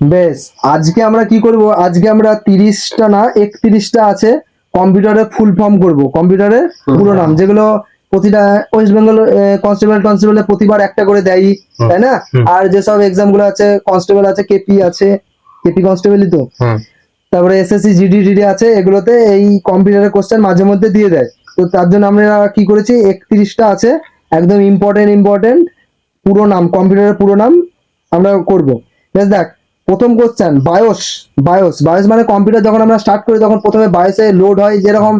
বেশ আজকে আমরা কি করব? আজকে আমরা তিরিশটা না একত্রিশটা আছে কম্পিউটারে ফুল ফর্ম করব। কম্পিউটারে পুরো নাম। যেগুলো প্রতিটা ওয়েস্ট বেঙ্গল কনস্টেবল কনস্টেবলে প্রতিবার একটা করে দেয় তাই না। আর যেসব এক্সামগুলো আছে কনস্টেবল আছে কেপি আছে কেপি কনস্টেবলই তো। তারপরে এসএসসি জিডি ডিডি আছে এগুলোতে এই কম্পিউটারের কোশ্চেন মাঝে মধ্যে দিয়ে দেয়। তো তার জন্য আমরা কি করেছি? একত্রিশটা আছে একদম ইম্পর্টেন্ট ইম্পর্টেন্ট পুরো নাম কম্পিউটারের পুরো নাম আমরা করব। বেশ দেখ প্রথম কোশ্চেন বায়োস বায়োস বায়োস মানে কম্পিউটার যখন আমরা স্টার্ট করি তখন প্রথমে বায়োসে লোড হয় যেরকম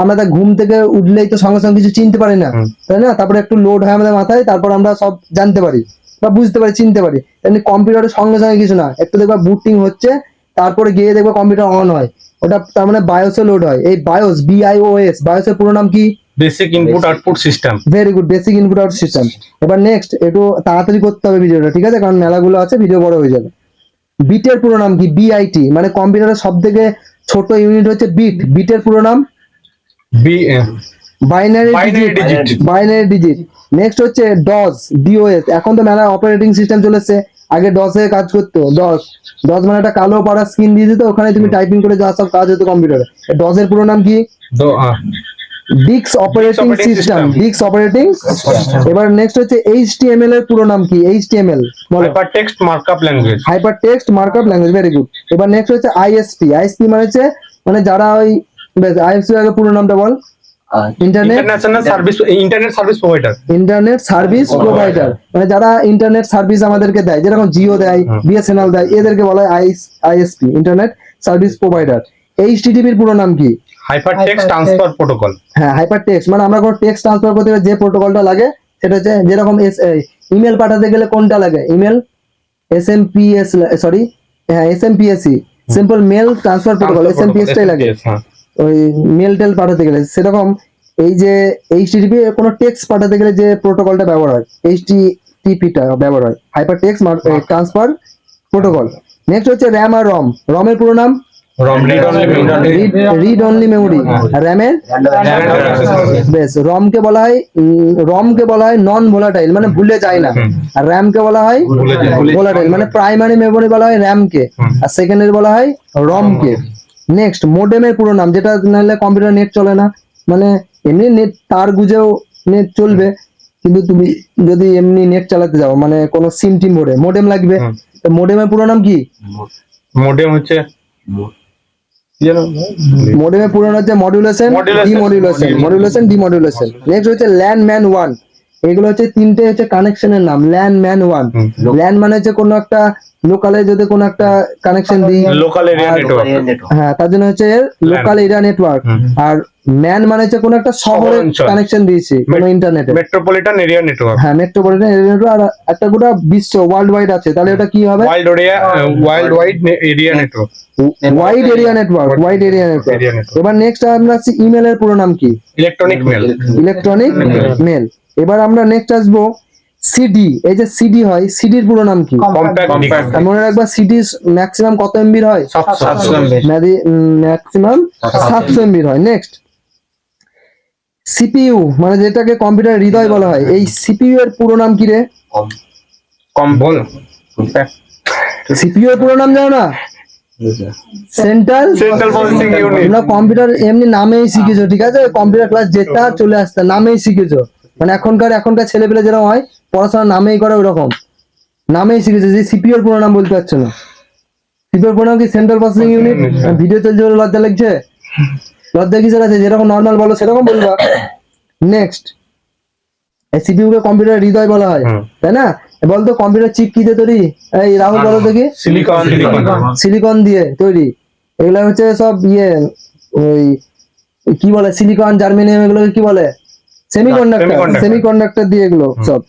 আমরা দেখ ঘুম থেকে উঠলেই তো সঙ্গে সঙ্গে কিছু চিনতে পারি না তাই না? তারপরে একটু লোড হয় আমাদের মাথায় তারপর আমরা সব জানতে পারি বা বুঝতে পারি চিনতে পারি। এমনি কম্পিউটারের সঙ্গে সঙ্গে কিছু না একটু দেখবা বুটিং হচ্ছে তারপরে গিয়ে দেখবে কম্পিউটার অন হয়। ওটা তার মানে বায়োসে লোড হয়। এই বায়োস বিআইওএস বায়োসের পুরো নাম কি? Basic input output system very good basic input out system এবার নেক্সট একটু তাড়াতাড়ি করতে হবে ভিডিওটা ঠিক আছে? কারণ মেলাগুলো আছে ভিডিও বড় হয়ে যাবে। বিটের পুরো নাম কি? বিআইটি মানে কম্পিউটারের সব থেকে ছোট ইউনিট হচ্ছে বিট বিটের পুরো নাম? Binary digit binary digit next হচ্ছে ডস ডিওএস এখন তো মেলা অপারেটিং সিস্টেম চলে এসেছে আগে ডসে কাজ করতো ডস ডস মানে একটা কালো পাড়া স্ক্রিন দিয়ে দিত ওখানে তুমি টাইপিং করে যা সব কাজ হতো কম্পিউটারে। ডসের পুরো নাম কি? ডিক্স অপারেটিং সিস্টেম ডিক্স অপারেটিং এবার নেক্সট হচ্ছে এইচটিএমএল এর পুরো নাম কি? এইচটিএমএল বলো hyper text markup language hyper text markup language very good এবার নেক্সট হচ্ছে আইএসপি আইএসপি মানে হচ্ছে মানে যারা ওই আইএসপি আগে পুরো নামটা বল। Internet international service internet service provider internet service provider মানে যারা ইন্টারনেট সার্ভিস আমাদেরকে দেয় যেরকম জিও দেয় বিএসএনএল দেয় এদেরকে বলা হয় আইএসপি ইন্টারনেট সার্ভিস প্রোভাইডার এইচটিটিপির পুরো নাম কি? হাইপার টেক্সট ট্রান্সফার প্রোটোকল হ্যাঁ হাইপার টেক্সট মানে আমরা কোনো টেক্সট ট্রান্সফার করতে যে প্রোটোকলটা লাগে সেটা হচ্ছে যেরকম এস ইমেল পাঠাতে গেলে কোনটা লাগে? Email S M P S sorry হ্যাঁ S M P S C simple mail transfer protocol S M P এসটাই লাগে। হ্যাঁ। ওই মেল টেল পাঠাতে গেলে সেরকম এই যে এইচটিটিপি কোনো টেক্সট পাঠাতে গেলে যে প্রোটোকলটা ব্যবহার হয় এইচটিটিপিটা ব্যবহার হয় hyper text transfer protocol next হচ্ছে র্যাম আর রম রমের পুরো নাম রিড অনলি মেমোরি র্যামের বেশ রম কে বলা হয় রম কে বলা হয় নন ভোলাটাইল মানে ভুলে যায় না। আর র্যাম কে বলা হয় ভোলাটাইল মানে প্রাইমারি মেমোরি বলা হয় র্যাম কে। আর সেকেন্ডারি বলা হয় রম কে নেক্সট মোডেমের পুরো নাম যেটা নাহলে কম্পিউটার নেট চলে না। মানে এমনি নেট তার গুজেও নেট চলবে। কিন্তু তুমি যদি এমনি নেট চালাতে যাও মানে কোনো সিম টিম ভরে মোডেম লাগবে। তো মোডেমের পুরো নাম কি? মোডেম হচ্ছে কি জানো? পুরনো হচ্ছে modulation Modulation. Demodulation modulation demodulation next হচ্ছে ল্যান্ড ম্যান ওয়ান এগুলো হচ্ছে তিনটে হচ্ছে কানেকশনের নাম ল্যান্ড ম্যান ওয়ান। ল্যান্ড মানে হচ্ছে কোনো একটা লোকালে যদি কোনো একটা কানেকশন দিই লোকাল এরিয়া নেটওয়ার্ক হ্যাঁ তার জন্য হচ্ছে লোকাল এরিয়া নেটওয়ার্ক আর ম্যান মানে হচ্ছে কোনো একটা শহরে কানেকশন দিয়েছি কোনো ইন্টারনেটে মেট্রোপলিটন এরিয়া নেটওয়ার্ক হ্যাঁ মেট্রোপলিটন এরিয়া নেটওয়ার্ক আর একটা গোটা বিশ্ব ওয়ার্ল্ড ওয়াইড আছে। তাহলে ওটা কি হবে? Wild area wild wide area network wide area network wide area network এবার নেক্সট আমরা আসছি ইমেলের পুরো নাম কি? ইলেকট্রনিক মেল ইলেকট্রনিক মেল এবার আমরা নেক্সট আসব সিডি এই যে সিডি হয় সিডির পুরো নাম কি? মনে রাখবা সিডি ম্যাক্সিমাম কত এমবির হয়? ম্যাক্সিমাম সাতশো এমবির হয়। নেক্সট সিপিইউ মানে যেটাকে কম্পিউটার হৃদয় বলা হয় এই সিপিইউ এর পুরো নাম কি রে? কম। বল। সিপিইউ এর পুরো নাম জানো না? সেন্ট্রাল সেন্ট্রাল প্রসেসিং ইউনিট তোমরা কম্পিউটার এমনি নামেই শিখেছো ঠিক আছে? কম্পিউটার ক্লাস আর চলে আসতে নামেই শিখেছো। মানে এখনকার এখনকার ছেলেপেলে যেরকম হয় পড়াশোনা নামেই করে ওরকম নামেই শিখেছে যে সিপিওর পুরো নাম বলতে পারছ না। সিপিওর পুরো নাম কি সেন্ট্রাল প্রসেসিং ইউনিট ভিডিও চলছে বলে লজ্জা লাগছে? লজ্জা কিসের আছে? যেরকম নর্মাল বলো সেরকম বলবা। নেক্সট সিপিইউ কে কম্পিউটার হৃদয় বলা হয় তাই না? বলতো কম্পিউটার চিপ কি দিয়ে তৈরি? এই রাহুল বলো দেখি সিলিকন সিলিকন দিয়ে তৈরি। এগুলো হচ্ছে সব ইয়ে ওই কি বলে? সিলিকন জার্মেনিয়াম এগুলো কি বলে? সেমিকন্ডাক্টর সেমিকন্ডাক্টর দিয়ে এগুলো সব।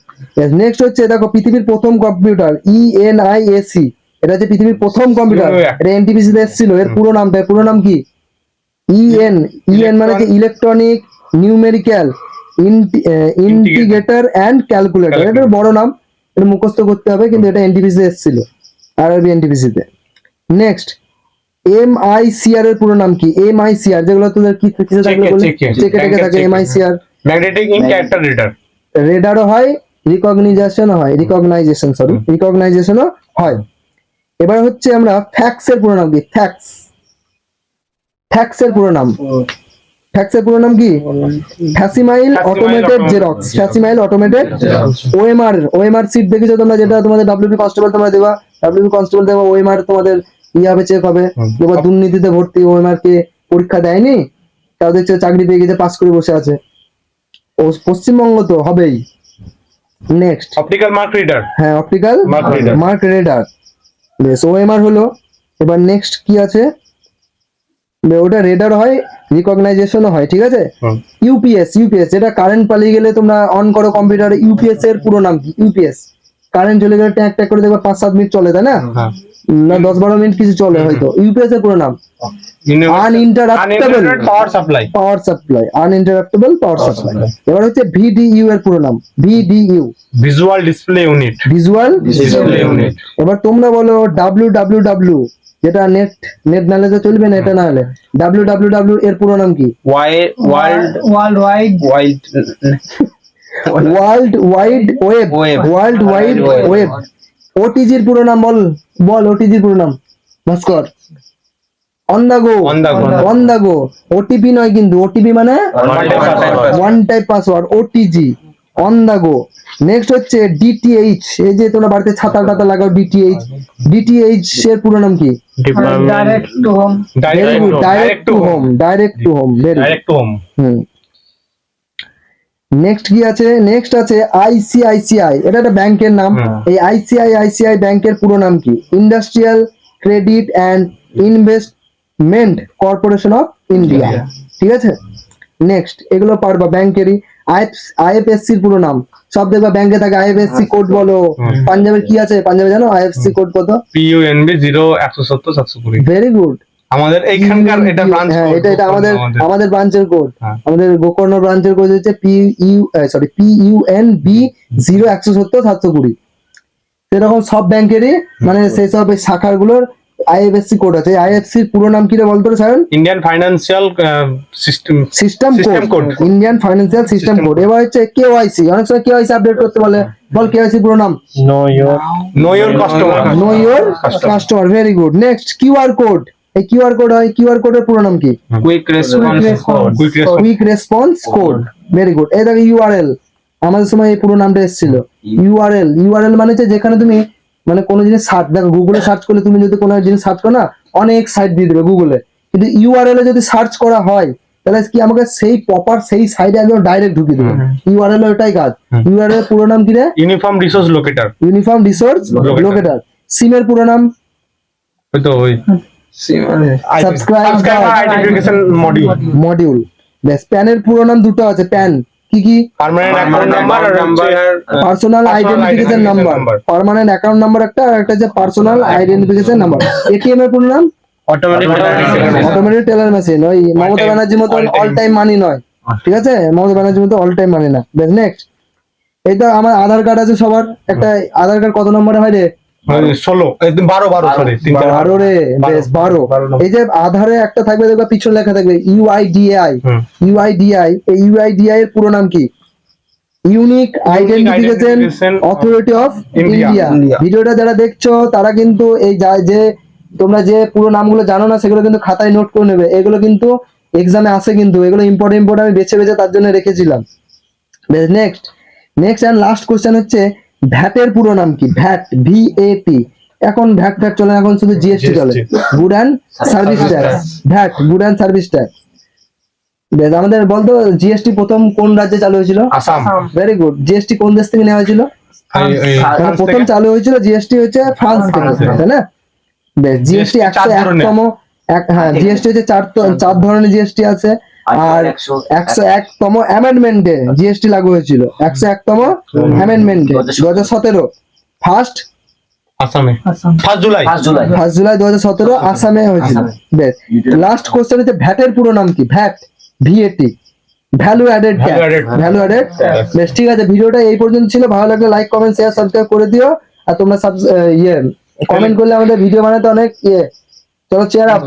নেক্সট হচ্ছে দেখো পৃথিবীর প্রথম computer E N I S C এটা হচ্ছে পৃথিবীর প্রথম কম্পিউটার. এটা এনটিপিসি তে এসেছিল। এর পুরো নামটা এর পুরো নাম কি? ইএন ইএন মানে যে electronic numerical integrator and calculator এটা বড় নাম। এটা মুখস্থ করতে হবে কিন্তু এটা এনটিপিসি এসেছিল। আরবি এনটিপিসি তে। নেক্সট এম আই সিআর এর পুরো নাম কি? এম আই সিআর যেগুলো তোদের কি কিসে থাকলে বলে চেকে টেকে থাকে M. I CR magnetic in character রেডারও হয়। রিকগনাইজেশন হয় রিকগনাইজেশন সরি রিকগনাইজেশনও হয়। এবার হচ্ছে আমরা ফ্যাক্স এর পুরো নাম কি? ফ্যাক্স ফ্যাক্স এর পুরো নাম ফ্যাক্স এর পুরো নাম কি facsimile automated Xerox facsimile automated OMR OMR sheet দেখেছ তোমরা? যেটা তোমাদের ডাব্লিউপি কনস্টেবল তোমরা দেবা। ডাব্লিউপি কনস্টেবল দেবা ওএমআর তোমাদের ইয়ে হবে চেক হবে। এবার দুর্নীতিতে ভর্তি ওএমআর কে পরীক্ষা দেয়নি? তাদের চাকরি পেয়ে গেছে পাস করে বসে আছে। ও পশ্চিমবঙ্গ তো হবেই। নেক্সট অপটিক্যাল মার্ক রিডার হ্যাঁ অপটিক্যাল. মার্ক রেডার বেশ ওএমআর হলো। এবার নেক্সট কি আছে? ওটা রেডার হয় রিকগনাইজেশনও হয় ঠিক আছে? ইউপিএস ইউপিএস যেটা কারেন্ট পালিয়ে গেলে তোমরা অন করো কম্পিউটারে ইউপিএস এর পুরো নাম কি? ইউপিএস কারেন্ট চলে গেলে ট্যাক ট্যাক করে দেখবে পাঁচ সাত মিনিট চলে তাই না? হ্যাঁ। না দশ বারো মিনিট কিছু চলে হয়তো। ইউপিএস এর পুরো নাম। Uninterruptible. Power supply power supply uninterruptible power supply এবার হচ্ছে ভিডিইউ এর পুরো নাম। VDU visual display unit visual display unit এবার তোমরা বলো ডাব্লিউ ডাব্লিউ ডাব্লিউ যেটা নেট নেট তো চলবে না এটা না হলে। ডাব্লিউ ডাব্লিউ ডাব্লিউ এর পুরো নাম কি? World world wide wide world wide web world wide web ওটিজির পুরো নাম বল বল ওটিজির পুরো নাম। Bhaskar. On the go on the go OTP নয় কিন্তু ওটিপি মানে one type password OTG on the go next হচ্ছে ডিটিএইচ এই যে তোমরা বাড়িতে ছাতা টাতা লাগাও ডিটিএইচ ডিটিএইচ এর পুরো নাম কি? Direct to home direct to home direct to home direct to home hmm. Next কি আছে? নেক্সট আছে আইসিআইসিআই এটা একটা ব্যাংকের নাম। এই আইসিআই আইসিআই ব্যাংকের পুরো নাম কি? Industrial credit and investment corporation of India. ঠিক আছে? নেক্সট এগুলো পারবা ব্যাংকেরই। আইএফএসসির পুরো নাম। সব দেখবা ব্যাংকে থাকে আইএফএসসি কোড বলো। পাঞ্জাবের কি আছে? পাঞ্জাবে জানো? আইএফএসসি কোড কত? পিইউএনবি জিরো একশো সত্তর সাতশো কুড়ি। ভেরি গুড আমাদের এইখানকার এটা ব্রাঞ্চ হ্যাঁ এটা এটা আমাদের আমাদের। ব্রাঞ্চের কোড। আমাদের গোকর্ণ ব্রাঞ্চের কোড হচ্ছে P U sorry P U N B zero একশো সত্তর সাতশো কুড়ি। সেরকম সব ব্যাংকেরই মানে সেই সব শাখাগুলোর আইএফএসসি কোড আছে। আইএফসি পুরো নাম কি রে বলতো sir Indian financial system system code Indian financial system code এবার হচ্ছে কেওয়াইসি অনেক সময় কেওয়াইসি আপডেট করতে বলে। বল কেওয়াইসি পুরো নাম। Know your know your customer know your customer very good next QR code এই কিউআর কোড হয় কিউআর কোডের পুরো নাম কি? Quick response response quick response code very good এই দেখো ইউআরএল আমাদের সময় এই পুরো নামটা এসেছিল। ইউআরএল ইউআরএল মানে হচ্ছে যেখানে তুমি মানে কোনো জিনিস সার্চ দেখো গুগলে সার্চ করলে তুমি যদি কোনো জিনিস সার্চ করো না অনেক সাইট দিয়ে দেবে গুগলে কিন্তু ইউআরএল এ যদি সার্চ করা হয় তাহলে কি আমাকে সেই প্রপার সেই সাইডে একদম ডাইরেক্ট ঢুকিয়ে দেবে? ইউআরএল ওটাই কাজ। ইউআরএল এর পুরো নাম কি রে? Uniform resource locator uniform resource. Locator সিমের পুরো নাম? ওই তো ওই। card. আইডেন্টিফিকেশন মডিউল মডিউল ব্যাস প্যানের পুরো নাম দুটো আছে প্যান কি কি? পার্মানেন্ট অ্যাকাউন্ট নাম্বার আর হচ্ছে personal identification number. Permanent account number একটা আর একটা হচ্ছে পার্সোনাল আইডেন্টিফিকেশন নাম্বার এটিএম এর পুরো নাম অটোমেটিক টেলার মেশিন ওই মমতা ব্যানার্জির মতো অল টাইম মানি নয়। ঠিক আছে? মমতা ব্যানার্জির মতো অল টাইম মানি না। নেক্সট এই তো আমার আধার কার্ড আছে সবার। একটা আধার কার্ড কত নম্বরে হয় রে? ষোলো। এই বারো বারো সরি বারো। রে বেশ বারো। এই যে আধারে একটা থাকবে দেখবে পিছনে লেখা থাকবে ইউআইডিআই হুম। ইউআইডিআই এই ইউআইডিআই এর পুরো নাম কি? Unique identification authority of India ভিডিওটা যারা দেখছ তারা কিন্তু এই যা- যে তোমরা যে পুরো নামগুলো জানো না সেগুলো কিন্তু খাতায় নোট করে নেবে। এগুলো কিন্তু এক্সামে আসে কিন্তু। এগুলো ইম্পর্টেন্ট ইম্পর্টেন্ট আমি বেছে বেছে তার জন্য রেখেছিলাম। Next next and last question হচ্ছে ভ্যাটের পুরো নাম কি? ভ্যাট ভি এ টি এখন ভ্যাট ফ্যাট চলে এখন শুধু জিএসটি চলে। Good and service tax VAT good and service tax বেশ আমাদের বলতো জিএসটি প্রথম কোন রাজ্যে চালু হয়েছিল? আসাম। ভেরি গুড জিএসটি কোন দেশ থেকে নেওয়া হয়েছিল? প্রথম চালু হয়েছিল জিএসটি হচ্ছে ফ্রান্স থেকে। তাই না? বেশ জিএসটি একশো একতম এক হ্যাঁ জিএসটি হচ্ছে চার চার ধরনের জিএসটি আছে। আর একশো একতম অ্যামেন্ডমেন্টে জিএসটি লাগু হয়েছিল। একশো একতম অ্যামেন্ডমেন্টে দু হাজার সতেরো। ফার্স্ট আসামে। ফার্স্ট জুলাই ফার্স্ট জুলাই দু হাজার সতেরো আসামে হয়েছিল। বেশ। লাস্ট কোশ্চেন হচ্ছে ভ্যাটের পুরো নাম কি? VAT. VAT value added. Value added বেশ ঠিক আছে। ভিডিওটা এই পর্যন্ত ছিল। ভালো লাগলে লাইক কমেন্ট শেয়ার সাবস্ক্রাইব করে দিও। আর তোমরা ইয়ে কমেন্ট করলে আমাদের ভিডিও বানাতে অনেক ইয়ে। চলো চেয়ার আপ